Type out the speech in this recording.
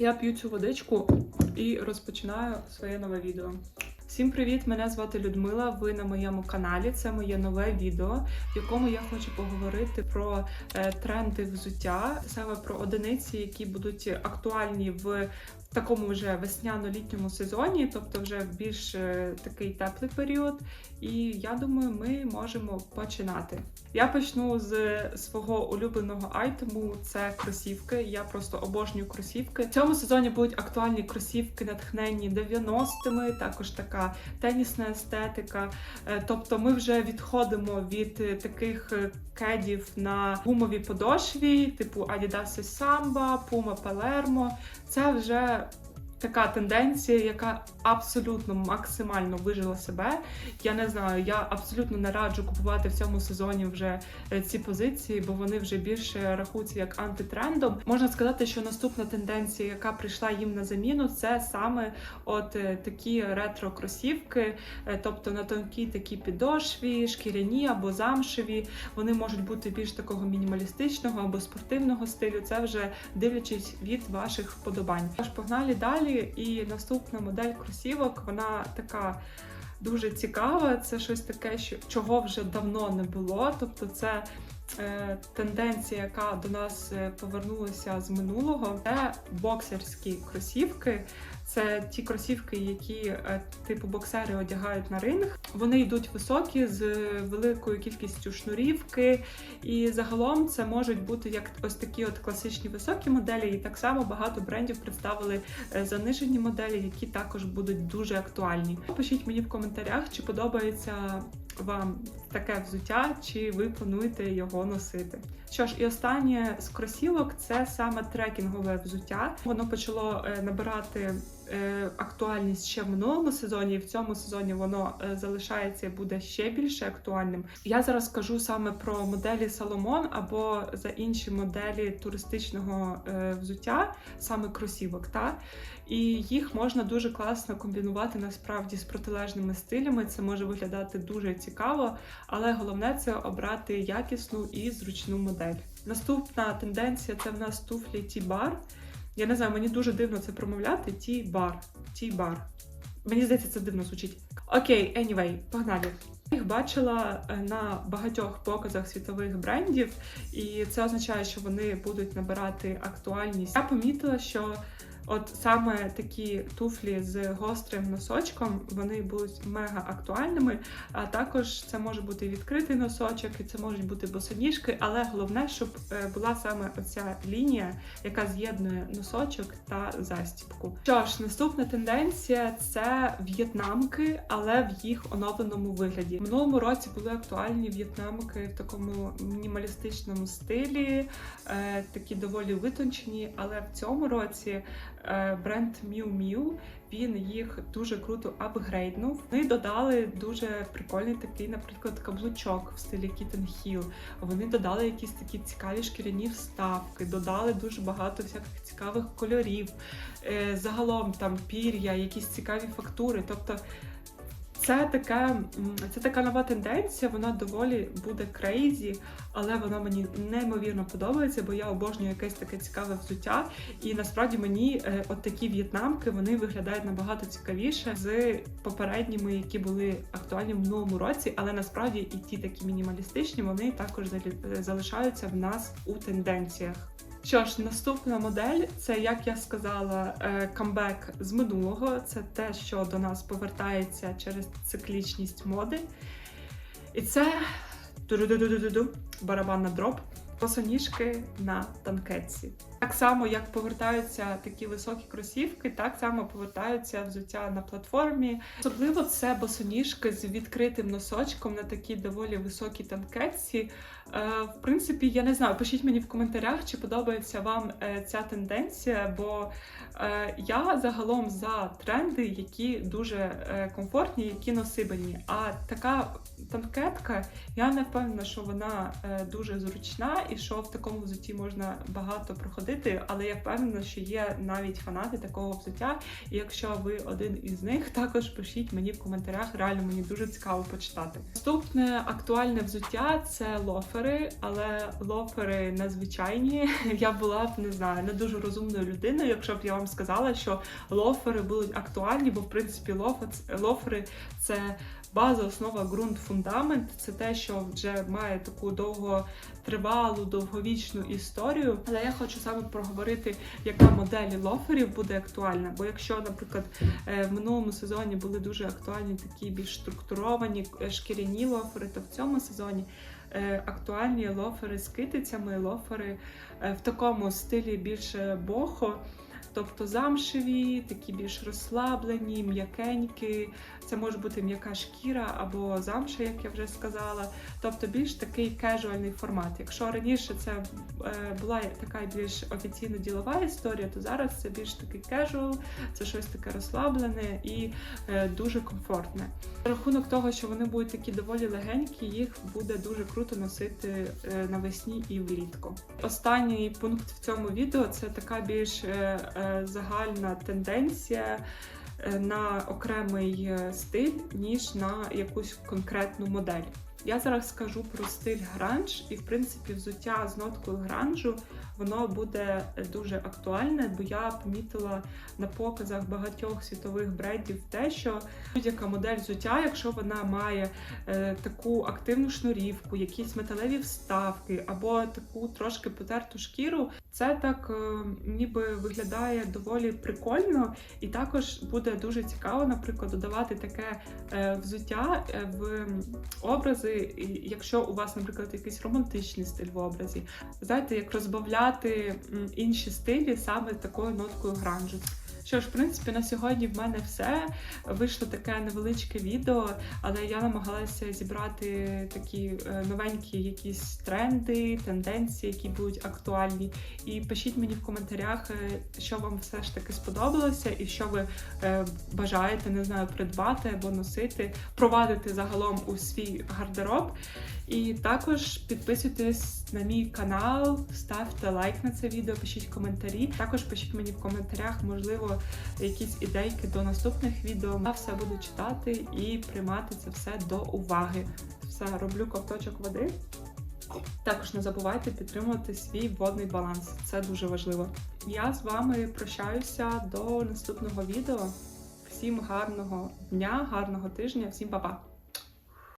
Я п'ю цю водичку і розпочинаю своє нове відео. Всім привіт! Мене звати Людмила. Ви на моєму каналі. Це моє нове відео, в якому я хочу поговорити про е, тренди взуття, саме про одиниці, які будуть актуальні в такому вже весняно-літньому сезоні, тобто вже більш е, такий теплий період. І я думаю, ми можемо починати. Я почну з свого улюбленого айтему. Це кросівки. Я просто обожнюю кросівки. В цьому сезоні будуть актуальні кросівки, натхнені 90-ми, також така тенісна естетика. Е, Тобто, ми вже відходимо від е, таких кедів на гумовій подошві, типу Adidas Samba, Puma Palermo. Це вже para така тенденція, яка абсолютно максимально вижила себе. Я не знаю, я абсолютно не раджу купувати в цьому сезоні вже е, ці позиції, бо вони вже більше рахуються як антитрендом. Можна сказати, що наступна тенденція, яка прийшла їм на заміну, це саме от е, такі ретро-кросівки, е, тобто на тонкій такі підошві, шкіряні або замшеві. Вони можуть бути більш такого мінімалістичного або спортивного стилю. Це вже дивлячись від ваших вподобань. Тож погнали далі. І наступна модель кросівок, вона така. Дуже цікава, це щось таке, що чого вже давно не було. Тобто, це тенденція, яка до нас е, повернулася з минулого. Це боксерські кросівки. Це ті кросівки, які е, типу боксери одягають на ринг. Вони йдуть високі з великою кількістю шнурівки, і загалом це можуть бути як ось такі от класичні високі моделі. І так само багато брендів представили е, занижені моделі, які також будуть дуже актуальні. Пишіть мені в коментарях, чи подобається вам таке взуття, чи ви плануєте його носити. Що ж, і останнє з кросівок це саме трекінгове взуття. Воно почало е, набирати актуальність ще в минулому сезоні, і в цьому сезоні воно е, залишається і буде ще більше актуальним. Я зараз скажу саме про моделі Salomon або за інші моделі туристичного е, взуття, саме кросівок. Та? І їх можна дуже класно комбінувати насправді з протилежними стилями. Це може виглядати дуже цікаво, але головне це обрати якісну і зручну модель. Наступна тенденція це в нас туфлі T-bar. Я не знаю, мені дуже дивно це промовляти. Ті бар. Ті бар. Мені здається, це дивно звучить. Окей, anyway, погнали. Я Їх бачила е, на багатьох показах світових брендів, і це означає, що вони будуть набирати актуальність. Я помітила, що От саме такі туфлі з гострим носочком вони будуть мега актуальними. А також це може бути відкритий носочок, і це можуть бути босоніжки, але головне, щоб е, була саме оця лінія, яка з'єднує носочок та застібку. Що ж, наступна тенденція це в'єтнамки, але в їх оновленому вигляді. В минулому році були актуальні в'єтнамки в такому мінімалістичному стилі, е, такі доволі витончені, але в цьому році. Е, бренд Miu Miu, він їх дуже круто апгрейднув. Вони додали дуже прикольний такий, наприклад, каблучок в стилі Kitten Heel. Вони додали якісь такі цікаві шкіряні вставки, додали дуже багато всяких цікавих кольорів. Е, Загалом там пір'я, якісь цікаві фактури. Тобто це така, це така нова тенденція, вона доволі буде крейзі, але вона мені неймовірно подобається, бо я обожнюю якесь таке цікаве взуття. І насправді мені е, от такі в'єтнамки вони виглядають набагато цікавіше з попередніми, які були актуальні в минулому році. Але насправді і ті такі мінімалістичні вони також залишаються в нас у тенденціях. Що ж, наступна модель це, як я сказала, е, камбек з минулого. Це те, що до нас повертається через циклічність моди. І це барабанна дроп. Босоніжки на танкетці. Так само, як повертаються такі високі кросівки, так само повертаються взуття на платформі. Особливо це босоніжки з відкритим носочком на такій доволі високій танкетці. Е, в принципі, я не знаю, пишіть мені в коментарях, чи подобається вам е, ця тенденція, бо е, я загалом за тренди, які дуже комфортні, які носибельні. А така танкетка, я не впевнена, що вона дуже зручна і що в такому взутті можна багато проходити, але я впевнена, що є навіть фанати такого взуття. І якщо ви один із них, також пишіть мені в коментарях. Реально мені дуже цікаво почитати. Наступне актуальне взуття це лофери, але лофери незвичайні. Я була б не знаю, не дуже розумною людиною, якщо б я вам сказала, що лофери будуть актуальні, бо в принципі лофе- лофери це база, основа, ґрунт, фундамент. Це те, що вже має таку довготривалу, довговічну історію. Але я хочу саме проговорити, яка модель лоферів буде актуальна. Бо якщо, наприклад, е, в минулому сезоні були дуже актуальні такі більш структуровані е, шкіряні лофери, то в цьому сезоні е, актуальні лофери з китицями, лофери в такому стилі більше бохо. Тобто замшеві, такі більш розслаблені, м'якенькі. Це може бути м'яка шкіра або замша, як я вже сказала. Тобто більш такий кежуальний формат. Якщо раніше це е, була така більш офіційно ділова історія, то зараз це більш такий кежуал, це щось таке розслаблене і е, дуже комфортне. Рахунок того, що вони будуть такі доволі легенькі, їх буде дуже круто носити е, навесні і влітку. Останній пункт в цьому відео це така більш загальна тенденція е, на окремий е, стиль, ніж на якусь конкретну модель. Я зараз скажу про стиль гранж, і в принципі взуття з ноткою гранжу воно буде дуже актуальне, бо я помітила на показах багатьох світових брендів те, що будь-яка модель взуття, якщо вона має е, таку активну шнурівку, якісь металеві вставки або таку трошки потерту шкіру, це так е, ніби виглядає доволі прикольно, і також буде дуже цікаво, наприклад, додавати таке е, взуття е, в образи, і якщо у вас, наприклад, якийсь романтичний стиль в образі, знаєте, як розбавляти інші стилі саме такою ноткою гранжу. Що ж, в принципі, на сьогодні в мене все. Вийшло таке невеличке відео, але я намагалася зібрати такі е, новенькі якісь тренди, тенденції, які будуть актуальні. І пишіть мені в коментарях, е, що вам все ж таки сподобалося, і що ви е, бажаєте, не знаю, придбати або носити, провадити загалом у свій гардероб. І також підписуйтесь на мій канал, ставте лайк на це відео, пишіть коментарі. Також пишіть мені в коментарях, можливо, якісь ідейки до наступних відео. Я все буду читати і приймати це все до уваги. Все, роблю ковточок води. Також не забувайте підтримувати свій водний баланс. Це дуже важливо. Я з вами прощаюся до наступного відео. Всім гарного дня, гарного тижня, всім па-па!